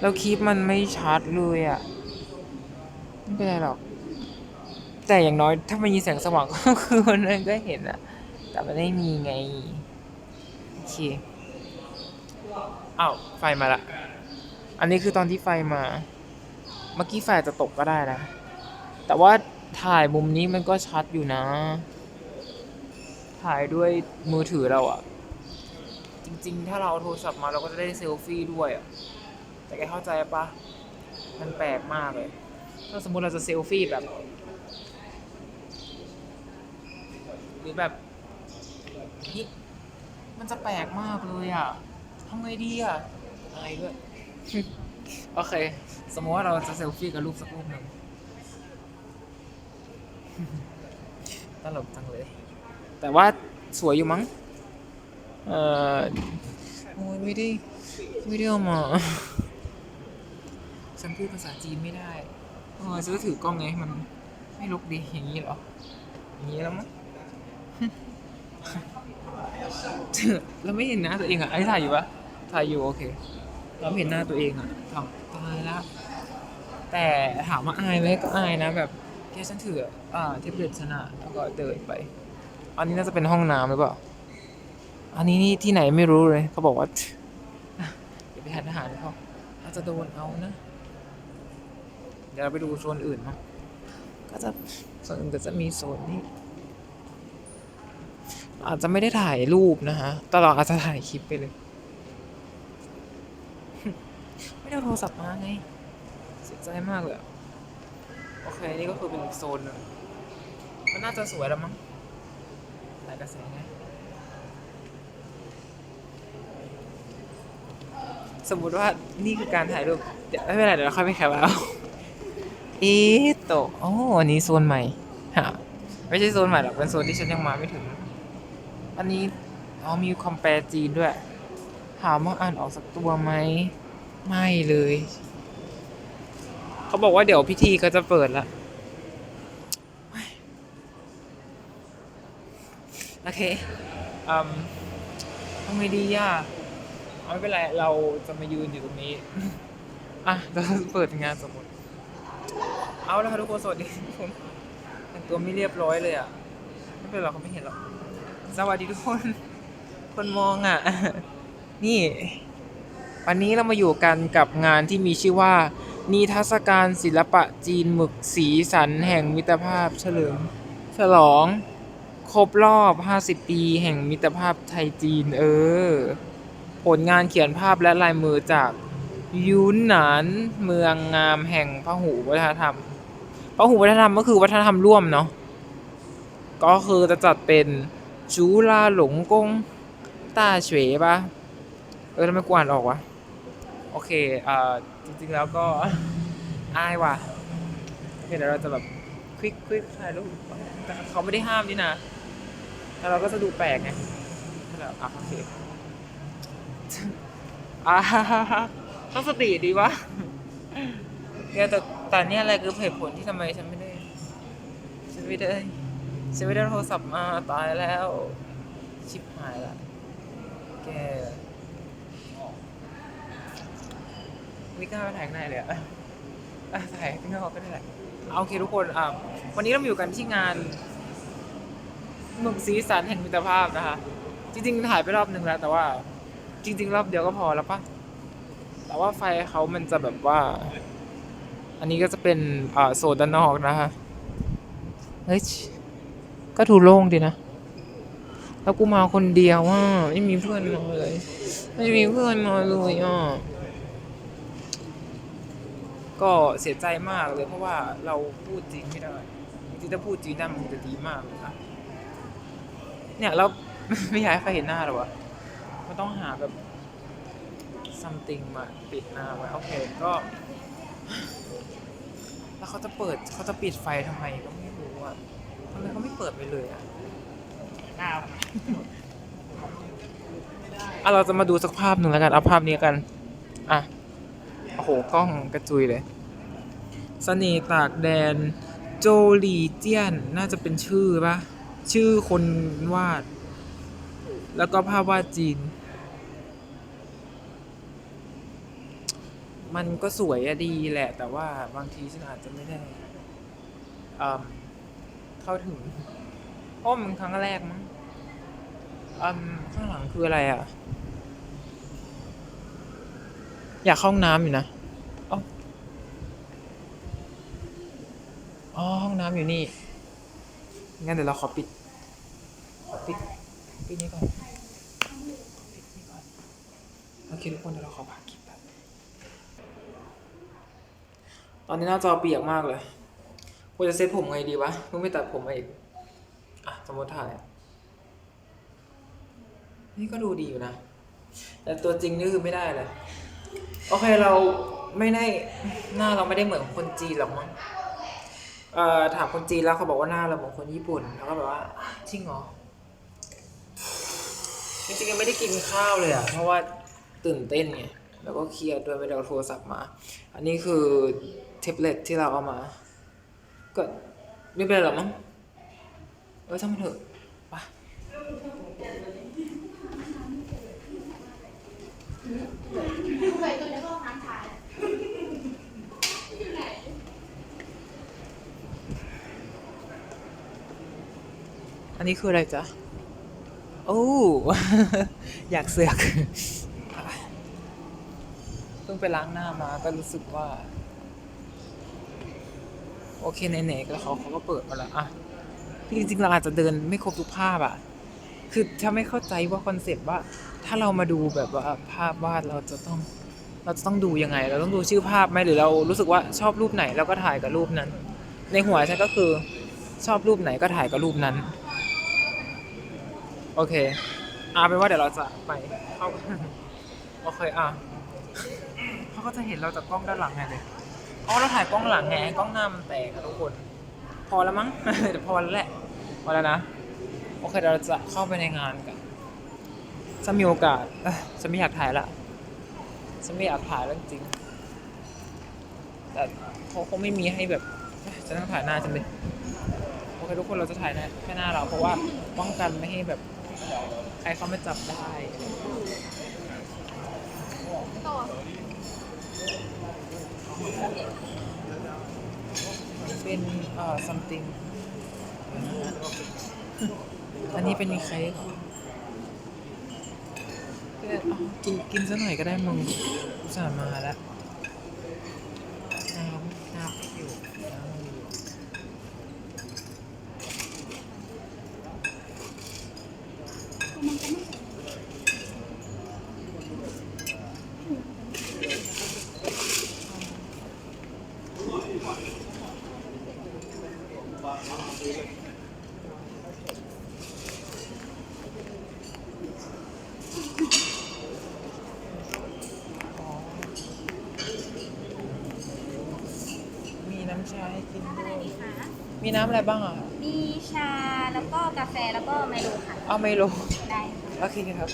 แล้วคลิปมันไม่ชัดเลยอะ่ะไม่เป็นไรหรอก แต่อย่างน้อยถ้ามันมีแสงสว่างก็คือมันก็เห็นอะแต่มันไม่มีไง โอเคอ้าวไฟมาละ อันนี้คือตอนที่ไฟมา เมื่อกี้ไฟจจะตกก็ได้นะ แต่ว่าถ่ายมุมนี้มันก็ชัดอยู่นะ ถ่ายด้วยมือถือเราอะจริง ๆ ถ้าเราเอาโทรศัพท์มาเราก็จะได้เซลฟี่ด้วยอะ แต่แกเข้าใจปะมันแปลกมากเลย ถ้าสมมุติเราจะเซลฟี่แบบ หรือแบบเฮ้ยมันจะแปลกมากเลยอะทำไงดีอะอะไรด้วย โอเค สมมติว่าเราจะเซลฟี่กับรูปสักรูปหนึ่งตลกจังเลย แต่ว่าสวยอยู่มั้ง เอ่อ โอ้ยไม่ได้ ไม่ได้เอามา ฉันพูดภาษาจีนไม่ได้เออซื้อถือกล้องไงมันไม่ลุกดีอย่างนี้เหรอ อย่างนี้แล้วมั้งเราไม่เห็นหน้าตัวเองอะไอ้ถ่ายอยู่ปะถ่ายอยู่โอเค เราไม่เห็นหน้าตัวเองอะทำตายละแต่ถามว่าอายไหมก็อายนะแบบแค่ฉันถืออ่าเทปเล็ตชนะแล้วก็เดินไป อันนี้น่าจะเป็นห้องน้ำหรือเปล่า อันนี้นี่ที่ไหนไม่รู้เลยเขาบอกว่าอย่าไปหันอาหารเขาอาจจะโดนเอานะ เดี๋ยวเราไปดูโซนอื่นมั้งก็จะโซนอื่นก็จะมีโซนนี้อาจจะไม่ได้ถ่ายรูปนะฮะ แต่เราอาจจะถ่ายคลิปไปเลย ไม่ได้เอาโทรศัพท์มาไง เสียใจมากเลยอะโอเค นี่ก็คือเป็นอีกโซนหนึงมันน่าจะสวยแล้วมั้งหลายกระแสไง สมมุติว่านี่คือการถ่ายรูป เดี๋ยวไม่เป็นไรเดี๋ยวเราค่อยไปแคปเอาเอ๊ะโตะโอ้อันนี้โซนใหม่ฮะไม่ใช่โซนใหม่หรอก เป็นโซนที่ฉันยังมาไม่ถึง อันนี้ อ๋อ มีคอมแปรจีนด้วย ถามว่าอ่านออกสักตัวไหม ไม่เลย เขาบอกว่าเดี๋ยวพิธีก็จะเปิดละเฮ้ยโอเคอืมทำไงดีอะเอาไม่เป็นไร เราจะมายืนอยู่ตรงนี้ อะ เราเปิดงานสมมติ เอาแล้วค่ะทุกคนสวัสดีผมแต่งตัวไม่เรียบร้อยเลยอะ ไม่เป็นไรเขาไม่เห็นหรอกสวัสดีทุกคน คนมองอะ นี่ วันนี้เรามาอยู่กันกับงานที่มีชื่อว่า นิทรรศการศิลปะจีนหมึกสีสันแห่งมิตรภาพเฉลิมฉลอง ครบรอบ 50 ปี แห่งมิตรภาพไทยจีน เออ ผลงานเขียนภาพและลายมือจากยุนหนานเมืองงามแห่งพหูวัฒนธรรม พหูวัฒนธรรมก็คือวัฒนธรรมร่วมเนาะก็คือจะจัดเป็นจูลาหลงกงต้าเฉวปะเออทำไมกวอ่านออกวะโอเคเอ่อจริงๆแล้วก็อายว่ะโอเคเดี๋ยวเราจะแบบควิกควิกถ่ายรูปแต่เขาไม่ได้ห้ามนี่นะแต่เราก็จะดูแปลกไงก็แบบอะโอเคอ่าต้องสติดีวะเนี่ยแต่ แต่เนี่ยอะไรคือเหตุผลที่ทำไมฉันไม่ได้ ฉันไม่ได้ ฉันไม่ได้โทรศัพท์มาตายแล้ว ชิบหายละ แกไม่กล้าไปถ่ายข้างในเลยอะอะถ่ายข้างนอกก็ได้เอาโอเคทุกคนอะวันนี้เรามาอยู่กันที่งานหมึกสีสันแห่งมิตรภาพนะคะ จริงๆถ่ายไปรอบหนึ่งแล้ว แต่ว่า จริง ๆ รอบเดียวก็พอแล้วปะแต่ว่าไฟเขามันจะแบบว่า อันนี้ก็จะเป็นโซนด้านนอกนะคะเฮ้ย ก็ดูโล่งดีนะ แล้วกูมาคนเดียวว่าไม่มีเพื่อนมาเลย ไม่มีเพื่อนมาเลยอะ ก็เสียใจมากเลยเพราะว่าเราพูดจริงไม่ได้จริงถ้าพูดจริงได้มันจะดีมากเลยค่ะเนี่ยเราไม่อยากให้ใครเห็นหน้าหรอวะมันต้องหาแบบ something มาปิดหน้าไว้ โอเค ก็ เขาจะเปิดเขาจะปิดไฟทำไมก็ไม่รู้อะทำไมเขาไม่เปิดไปเลยอะอะเราจะมาดูสักภาพหนึ่งแล้วกันเอาภาพนี้กันอะโอ้โหกล้องกระจุยเลยเสน่ห์ตากแดน โจลีเจียนน่าจะเป็นชื่อปะชื่อคนวาด แล้วก็ภาพวาดจีน มันก็สวยอะดีแหละ แต่ว่าบางทีฉันอาจจะไม่ได้เข้าถึงเพราะมันครั้งแรกมั้งข้างหลังคืออะไรอะอยากเข้าห้องน้ำอยู่นะอ๋อห้องน้ำอยู่นี่ งั้นเดี๋ยวเราขอปิด ขอปิดปิดนี้ก่อนปิดนี้ก่อนโอเคทุกคนเดี๋ยวเราขอพักคลิปแป๊บ ตอนนี้หน้าจอเปียกมากเลยควรจะเซ็ตผมไงดีวะเพิ่งไม่ตัดผมมาอีก อะ สมมติถ่าย นี่ก็ดูดีอยู่นะ แต่ตัวจริงนี่คือไม่ได้เลย โอเคเราไม่ได้หน้าเราไม่ได้เหมือนคนจีนหรอกมั้งเอ่อถามคนจีนแล้วเขาบอกว่าหน้าเราเหมือนคนญี่ปุ่น แล้วก็แบบว่าจริงเหรอ จริงๆยังไม่ได้กินข้าวเลยอะ เพราะว่าตื่นเต้นไง แล้วก็เครียดด้วยไม่ได้เอาโทรศัพท์มา อันนี้คือ ท็บเล็ตที่เราเอามา ก็ไม่เป็นไรหรอกมั้งเออช่างมันเถอะไปอันนี้คืออะไรจ๊ะ โอ้ อยากเสือกเพิ่งไปล้างหน้ามาก็รู้สึกว่า โอเคไหนๆก็เขาเขาก็เปิดมาแล้วอะจริงๆเราอาจจะเดินไม่ครบทุกภาพอะคือถ้าไม่เข้าใจว่าคอนเซปต์ว่า ถ้าเรามาดูแบบว่าภาพวาดเราจะต้อง เราจะต้องดูยังไง เราต้องดูชื่อภาพไหมหรือเรารู้สึกว่าชอบรูปไหนเราก็ถ่ายกับรูปนั้น ในหัวฉันก็คือชอบรูปไหนก็ถ่ายกับรูปนั้น โอเคอาเป็นว่าเดี๋ยวเราจะไปเข้าโอเคอะเขาก็จะเห็นเราจากกล้องด้านหลังไงเลย อ๋อเราถ่ายกล้องหลังไงกล้องหน้ามันแตกอะทุกคน พอแล้วมั้ง เดี๋ยวพอแล้วแหละพอแล้วนะ โอเคเดี๋ยวเราจะเข้าไปในงานกัน จะมีโอกาสเอ้ยจะไม่อยากถ่ายละ จะไม่อยากถ่ายแล้วจริงๆแต่เขาคงไม่มีให้แบบเอ้ยจะต้องถ่ายหน้าจังเลยโอเคทุกคนเราจะถ่ายหน้าแค่หน้าเราเพราะว่าป้องกันไม่ให้แบบ ใครเขามาจับได้ เป็นเอ่อ something อันนี้เป็นเค้กกินกินซะหน่อยก็ได้มึงอุตส่าห์มาแล้วน้ำน้ำอยู่น้ำอยู่มีน้ำชาให้กินด้วยมีน้ำอะไรบ้างอะ มีชาแล้วก็กาแฟแล้วก็ไมโลค่ะ เอาไม่รู้ได้โอเคครับ